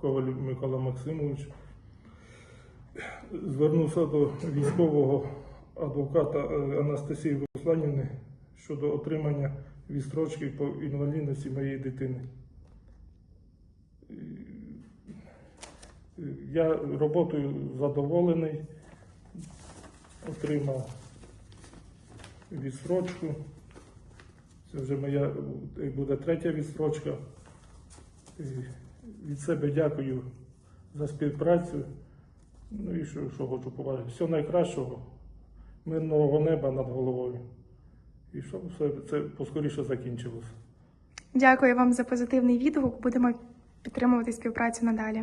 Коваль Микола Максимович. Звернувся до військового адвоката е, Анастасії Русланівни щодо отримання відстрочки по інвалідності моєї дитини. Е, Я роботою задоволений, отримав відстрочку. Це вже моя е, буде третя відстрочка. Від себе дякую за співпрацю. Ну і що, що хочу побажати. Всього найкращого, мирного неба над головою. І щоб все це поскоріше закінчилося. Дякую вам за позитивний відгук. Будемо підтримувати співпрацю надалі.